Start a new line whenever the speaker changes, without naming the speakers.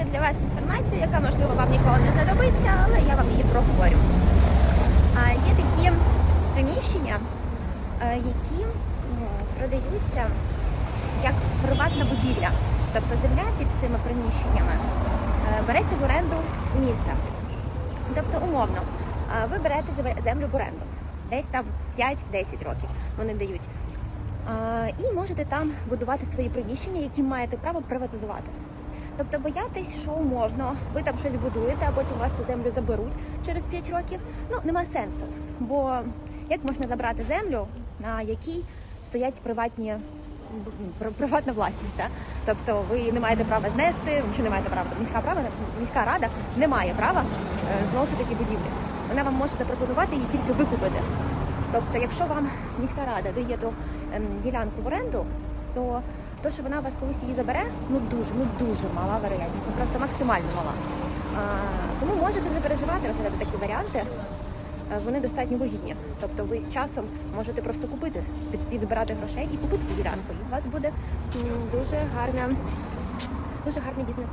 маю для вас інформацію, яка можливо вам ніколи не знадобиться, але я вам її проговорю. Є такі приміщення, е, які м, продаються як приватна будівля. Тобто земля під цими приміщеннями е, береться в оренду міста. Тобто, умовно, е, ви берете землю в оренду, десь там 5-10 років вони дають. І можете там будувати свої приміщення, які маєте право приватизувати. Тобто боятись, що умовно ви там щось будуєте, а потім вас ту землю заберуть через 5 років. Ну нема сенсу. Бо як можна забрати землю, на якій стоять приватні приватна власність, так? тобто ви не маєте права знести, ви нічого не маєте права. Міська права міська рада не має права е, зносити ті будівлі. Вона вам може запропонувати її тільки викупити. Тобто, якщо вам міська рада дає ту ем, ділянку в оренду, то то, що вона вас колись її забере, ну дуже, ну дуже мала вероятність, ну просто максимально мала. А, тому можете не переживати, розглядати такі варіанти. Е, Вони достатньо вигідні. Тобто ви з часом можете просто купити, під- підзбирати грошей і купити ділянку. І у вас буде дуже гарна, дуже гарний бізнес.